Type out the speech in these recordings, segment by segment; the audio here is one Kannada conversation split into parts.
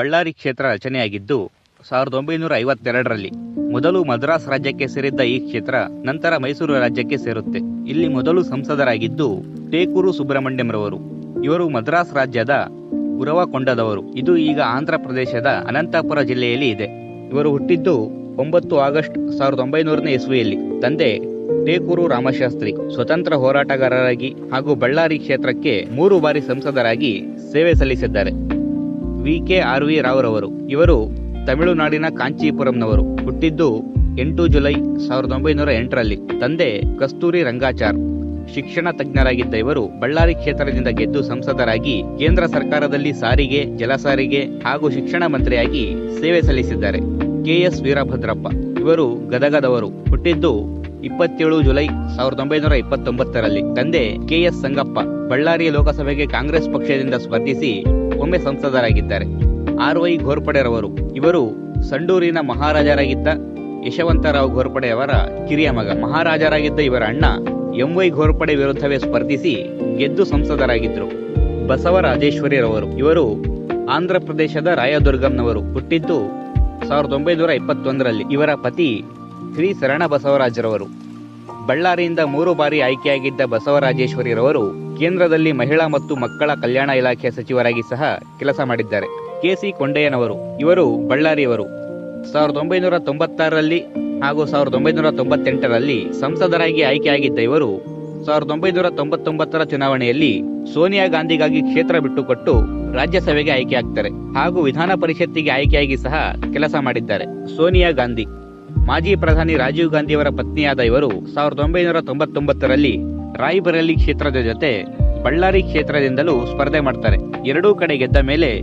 ಬಳ್ಳಾರಿ ಕ್ಷೇತ್ರ ರಚನೆಯಾಗಿದ್ದು ಸಾವಿರದ ಒಂಬೈನೂರ ಐವತ್ತೆರಡರಲ್ಲಿ ಮೊದಲು ಮದ್ರಾಸ್ ರಾಜ್ಯಕ್ಕೆ ಸೇರಿದ್ದ ಈ ಕ್ಷೇತ್ರ ನಂತರ ಮೈಸೂರು ರಾಜ್ಯಕ್ಕೆ ಸೇರುತ್ತೆ. ಇಲ್ಲಿ ಮೊದಲು ಸಂಸದರಾಗಿದ್ದು ಟೇಕೂರು ಸುಬ್ರಹ್ಮಣ್ಯಂರವರು. ಇವರು ಮದ್ರಾಸ್ ರಾಜ್ಯದ ಉರವಕೊಂಡದವರು ಇದು ಈಗ ಆಂಧ್ರ ಪ್ರದೇಶದ ಅನಂತಪುರ ಜಿಲ್ಲೆಯಲ್ಲಿ ಇದೆ. ಇವರು ಹುಟ್ಟಿದ್ದು ಒಂಬತ್ತು ಆಗಸ್ಟ್ ಸಾವಿರದ ಒಂಬೈನೂರನೇ ಇಸ್ವಿಯಲ್ಲಿ. ತಂದೆ ಟೇಕೂರು ರಾಮಶಾಸ್ತ್ರಿ. ಸ್ವತಂತ್ರ ಹೋರಾಟಗಾರರಾಗಿ ಹಾಗೂ ಬಳ್ಳಾರಿ ಕ್ಷೇತ್ರಕ್ಕೆ ಮೂರು ಬಾರಿ ಸಂಸದರಾಗಿ ಸೇವೆ ಸಲ್ಲಿಸಿದ್ದಾರೆ. ವಿ ಕೆ ಆರ್ ವಿ ರಾವ್ರವರು. ಇವರು ತಮಿಳುನಾಡಿನ ಕಾಂಚೀಪುರಂನವರು. ಹುಟ್ಟಿದ್ದು ಎಂಟು ಜುಲೈ ಸಾವಿರದ ಒಂಬೈನೂರ ಎಂಟರಲ್ಲಿ. ತಂದೆ ಕಸ್ತೂರಿ ರಂಗಾಚಾರ್. ಶಿಕ್ಷಣ ತಜ್ಞರಾಗಿದ್ದ ಇವರು ಬಳ್ಳಾರಿ ಕ್ಷೇತ್ರದಿಂದ ಗೆದ್ದು ಸಂಸದರಾಗಿ ಕೇಂದ್ರ ಸರ್ಕಾರದಲ್ಲಿ ಸಾರಿಗೆ, ಜಲಸಾರಿಗೆ ಹಾಗೂ ಶಿಕ್ಷಣ ಮಂತ್ರಿಯಾಗಿ ಸೇವೆ ಸಲ್ಲಿಸಿದ್ದಾರೆ. ಕೆಎಸ್ ವೀರಭದ್ರಪ್ಪ. ಇವರು ಗದಗದವರು. ಹುಟ್ಟಿದ್ದು ಇಪ್ಪತ್ತೇಳು ಜುಲೈ ಸಾವಿರದ ಒಂಬೈನೂರ ಇಪ್ಪತ್ತೊಂಬತ್ತರಲ್ಲಿ. ತಂದೆ ಕೆಎಸ್ ಸಂಗಪ್ಪ. ಬಳ್ಳಾರಿ ಲೋಕಸಭೆಗೆ ಕಾಂಗ್ರೆಸ್ ಪಕ್ಷದಿಂದ ಸ್ಪರ್ಧಿಸಿ ಒಮ್ಮೆ ಸಂಸದರಾಗಿದ್ದಾರೆ. ಆರ್ ವೈ ಘೋರ್ಪಡೆರವರು, ಇವರು ಸಂಡೂರಿನ ಮಹಾರಾಜರಾಗಿದ್ದ ಯಶವಂತರಾವ್ ಘೋರ್ಪಡೆಯವರ ಕಿರಿಯ ಮಗ. ಮಹಾರಾಜರಾಗಿದ್ದ ಇವರ ಅಣ್ಣ ಎಂ ವೈ ಘೋರ್ಪಡೆ ವಿರುದ್ಧವೇ ಸ್ಪರ್ಧಿಸಿ ಗೆದ್ದು ಸಂಸದರಾಗಿದ್ದರು ಬಸವರಾಜೇಶ್ವರಿರವರು, ಇವರು ಆಂಧ್ರ ಪ್ರದೇಶದ ರಾಯದುರ್ಗಂನವರು, ಹುಟ್ಟಿದ್ದು ಸಾವಿರದ ಒಂಬೈನೂರ ಇಪ್ಪತ್ತೊಂದರಲ್ಲಿ. ಇವರ ಪತಿ ಶ್ರೀ ಶರಣ ಬಸವರಾಜರವರು. ಬಳ್ಳಾರಿಯಿಂದ ಮೂರು ಬಾರಿ ಆಯ್ಕೆಯಾಗಿದ್ದ ಬಸವರಾಜೇಶ್ವರಿರವರು ಕೇಂದ್ರದಲ್ಲಿ ಮಹಿಳಾ ಮತ್ತು ಮಕ್ಕಳ ಕಲ್ಯಾಣ ಇಲಾಖೆ ಸಚಿವರಾಗಿ ಸಹ ಕೆಲಸ ಮಾಡಿದ್ದಾರೆ. ಕೆಸಿ ಕೊಂಡಯ್ಯನವರು, ಇವರು ಬಳ್ಳಾರಿಯವರು. ಸಾವಿರದ ಒಂಬೈನೂರ ತೊಂಬತ್ತಾರರಲ್ಲಿ ಹಾಗೂ ಸಾವಿರದ ಒಂಬೈನೂರ ತೊಂಬತ್ತೆಂಟರಲ್ಲಿ ಸಂಸದರಾಗಿ ಆಯ್ಕೆಯಾಗಿದ್ದ ಇವರು ಸಾವಿರದ ಒಂಬೈನೂರ ತೊಂಬತ್ತೊಂಬತ್ತರ ಚುನಾವಣೆಯಲ್ಲಿ ಸೋನಿಯಾ ಗಾಂಧಿಗಾಗಿ ಕ್ಷೇತ್ರ ಬಿಟ್ಟುಕೊಟ್ಟು ರಾಜ್ಯಸಭೆಗೆ ಆಯ್ಕೆಯಾಗ್ತಾರೆ ಹಾಗೂ ವಿಧಾನ ಪರಿಷತ್ತಿಗೆ ಆಯ್ಕೆಯಾಗಿ ಸಹ ಕೆಲಸ ಮಾಡಿದ್ದಾರೆ. ಸೋನಿಯಾ ಗಾಂಧಿ. ಮಾಜಿ ಪ್ರಧಾನಿ ರಾಜೀವ್ ಗಾಂಧಿಯವರ ಪತ್ನಿಯಾದ ಇವರು ಸಾವಿರದ ಒಂಬೈನೂರ ತೊಂಬತ್ತೊಂಬತ್ತರಲ್ಲಿ ರಾಯ್ಬರೇಲಿ ಕ್ಷೇತ್ರದ ಜೊತೆ ಬಳ್ಳಾರಿ ಕ್ಷೇತ್ರದಿಂದಲೂ ಸ್ಪರ್ಧೆ ಮಾಡ್ತಾರೆ. ಎರಡೂ ಕಡೆ ಗೆದ್ದ ಮೇಲೆ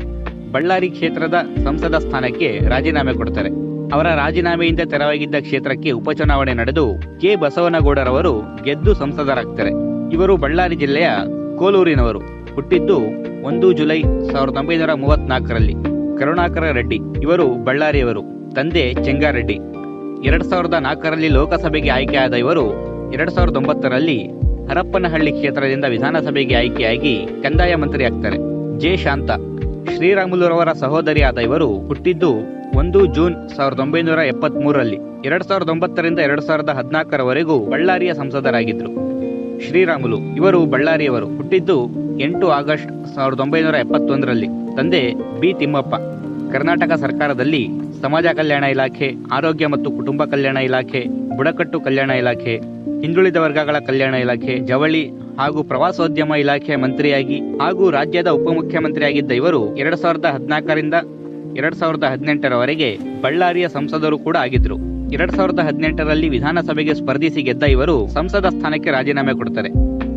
ಬಳ್ಳಾರಿ ಕ್ಷೇತ್ರದ ಸಂಸದ ಸ್ಥಾನಕ್ಕೆ ರಾಜೀನಾಮೆ ಕೊಡ್ತಾರೆ. ಅವರ ರಾಜೀನಾಮೆಯಿಂದ ತೆರವಾಗಿದ್ದ ಕ್ಷೇತ್ರಕ್ಕೆ ಉಪಚುನಾವಣೆ ನಡೆದು ಕೆ ಬಸವನಗೌಡರವರು ಗೆದ್ದು ಸಂಸದರಾಗ್ತಾರೆ. ಇವರು ಬಳ್ಳಾರಿ ಜಿಲ್ಲೆಯ ಕೋಲೂರಿನವರು. ಹುಟ್ಟಿದ್ದು ಒಂದು ಜುಲೈ ಸಾವಿರದ ಒಂಬೈನೂರ ಮೂವತ್ನಾಲ್ಕರಲ್ಲಿ. ಕರುಣಾಕರ ರೆಡ್ಡಿ. ಇವರು ಬಳ್ಳಾರಿಯವರು. ತಂದೆ ಚೆಂಗಾರೆಡ್ಡಿ. ಎರಡ್ ಸಾವಿರದ ನಾಲ್ಕರಲ್ಲಿ ಲೋಕಸಭೆಗೆ ಆಯ್ಕೆಯಾದ ಇವರು ಎರಡ್ ಸಾವಿರದ ಒಂಬತ್ತರಲ್ಲಿ ಹರಪ್ಪನಹಳ್ಳಿ ಕ್ಷೇತ್ರದಿಂದ ವಿಧಾನಸಭೆಗೆ ಆಯ್ಕೆಯಾಗಿ ಕಂದಾಯ ಮಂತ್ರಿ ಆಗ್ತಾರೆ. ಜೆ. ಶಾಂತ. ಶ್ರೀರಾಮುಲುರವರ ಸಹೋದರಿಯಾದ ಇವರು ಹುಟ್ಟಿದ್ದು ಒಂದು ಜೂನ್ ಸಾವಿರದ ಒಂಬೈನೂರ ಎಪ್ಪತ್ತ್ ಮೂರರಲ್ಲಿ ಎರಡ್ ಸಾವಿರದ ಒಂಬತ್ತರಿಂದ ಎರಡ್ ಸಾವಿರದ ಹದಿನಾಲ್ಕರವರೆಗೂ ಬಳ್ಳಾರಿಯ ಸಂಸದರಾಗಿದ್ದರು. ಶ್ರೀರಾಮುಲು. ಇವರು ಬಳ್ಳಾರಿಯವರು. ಹುಟ್ಟಿದ್ದು ಎಂಟು ಆಗಸ್ಟ್ ಸಾವಿರದ ಒಂಬೈನೂರ ಎಪ್ಪತ್ತೊಂದರಲ್ಲಿ. ತಂದೆ ಬಿ. ತಿಮ್ಮಪ್ಪ. ಕರ್ನಾಟಕ ಸರ್ಕಾರದಲ್ಲಿ ಸಮಾಜ ಕಲ್ಯಾಣ ಇಲಾಖೆ, ಆರೋಗ್ಯ ಮತ್ತು ಕುಟುಂಬ ಕಲ್ಯಾಣ ಇಲಾಖೆ, ಬುಡಕಟ್ಟು ಕಲ್ಯಾಣ ಇಲಾಖೆ ಹಿಂದುಳಿದ ವರ್ಗಗಳ ಕಲ್ಯಾಣ ಇಲಾಖೆ, ಜವಳಿ ಹಾಗೂ ಪ್ರವಾಸೋದ್ಯಮ ಇಲಾಖೆ ಮಂತ್ರಿಯಾಗಿ ಹಾಗೂ ರಾಜ್ಯದ ಉಪಮುಖ್ಯಮಂತ್ರಿಯಾಗಿದ್ದ ಇವರು ಎರಡ್ ಸಾವಿರದ ಹದಿನಾಲ್ಕರಿಂದ ಎರಡ್ ಸಾವಿರದ ಹದಿನೆಂಟರವರೆಗೆ ಬಳ್ಳಾರಿಯ ಸಂಸದರು ಕೂಡ ಆಗಿದ್ರು. ಎರಡ್ ಸಾವಿರದ ಹದಿನೆಂಟರಲ್ಲಿ ವಿಧಾನಸಭೆಗೆ ಸ್ಪರ್ಧಿಸಿ ಗೆದ್ದ ಇವರು ಸಂಸದ ಸ್ಥಾನಕ್ಕೆ ರಾಜೀನಾಮೆ ಕೊಡ್ತಾರೆ.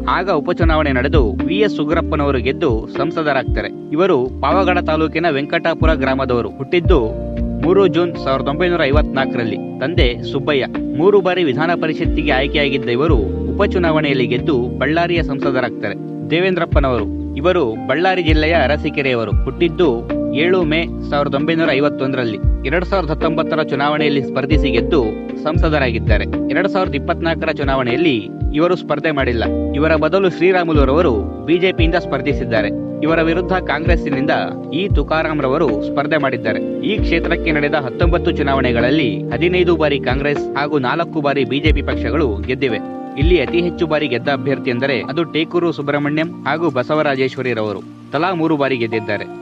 ಆಗ ಉಪಚುನಾವಣೆ ನಡೆದು ವಿ. ಎಸ್. ಉಗ್ರಪ್ಪನವರು ಗೆದ್ದು ಸಂಸದರಾಗ್ತಾರೆ. ಇವರು ಪಾವಗಡ ತಾಲೂಕಿನ ವೆಂಕಟಾಪುರ ಗ್ರಾಮದವರು. ಹುಟ್ಟಿದ್ದು ಮೂರು ಜೂನ್ ಸಾವಿರದ ಒಂಬೈನೂರ ಐವತ್ನಾಲ್ಕರಲ್ಲಿ ತಂದೆ ಸುಬ್ಬಯ್ಯ ಮೂರು ಬಾರಿ ವಿಧಾನ ಪರಿಷತ್ತಿಗೆ ಆಯ್ಕೆಯಾಗಿದ್ದ ಇವರು ಉಪಚುನಾವಣೆಯಲ್ಲಿ ಗೆದ್ದು ಬಳ್ಳಾರಿಯ ಸಂಸದರಾಗ್ತಾರೆ. ದೇವೇಂದ್ರಪ್ಪನವರು ಇವರು ಬಳ್ಳಾರಿ ಜಿಲ್ಲೆಯ ಅರಸೀಕೆರೆಯವರು. ಹುಟ್ಟಿದ್ದು ಏಳು ಮೇ ಸಾವಿರದ ಒಂಬೈನೂರ ಐವತ್ತೊಂದರಲ್ಲಿ ಎರಡ್ ಸಾವಿರದ ಹತ್ತೊಂಬತ್ತರ ಚುನಾವಣೆಯಲ್ಲಿ ಸ್ಪರ್ಧಿಸಿ ಗೆದ್ದು ಸಂಸದರಾಗಿದ್ದಾರೆ. ಎರಡ್ ಸಾವಿರದ ಇಪ್ಪತ್ನಾಲ್ಕರ ಚುನಾವಣೆಯಲ್ಲಿ ಇವರು ಸ್ಪರ್ಧೆ ಮಾಡಿಲ್ಲ. ಇವರ ಬದಲು ಶ್ರೀರಾಮುಲುರವರು ಬಿಜೆಪಿಯಿಂದ ಸ್ಪರ್ಧಿಸಿದ್ದಾರೆ. ಇವರ ವಿರುದ್ಧ ಕಾಂಗ್ರೆಸ್ಸಿನಿಂದ ಈ ತುಕಾರಾಂ ರವರು ಸ್ಪರ್ಧೆ ಮಾಡಿದ್ದಾರೆ. ಈ ಕ್ಷೇತ್ರಕ್ಕೆ ನಡೆದ ಹತ್ತೊಂಬತ್ತು ಚುನಾವಣೆಗಳಲ್ಲಿ ಹದಿನೈದು ಬಾರಿ ಕಾಂಗ್ರೆಸ್ ಹಾಗೂ ನಾಲ್ಕು ಬಾರಿ ಬಿಜೆಪಿ ಪಕ್ಷಗಳು ಗೆದ್ದಿವೆ. ಇಲ್ಲಿ ಅತಿ ಹೆಚ್ಚು ಬಾರಿ ಗೆದ್ದ ಅಭ್ಯರ್ಥಿ ಎಂದರೆ ಅದು ಟೇಕೂರು ಸುಬ್ರಹ್ಮಣ್ಯಂ ಹಾಗೂ ಬಸವರಾಜೇಶ್ವರಿ ರವರು ತಲಾ ಮೂರು ಬಾರಿ ಗೆದ್ದಿದ್ದಾರೆ.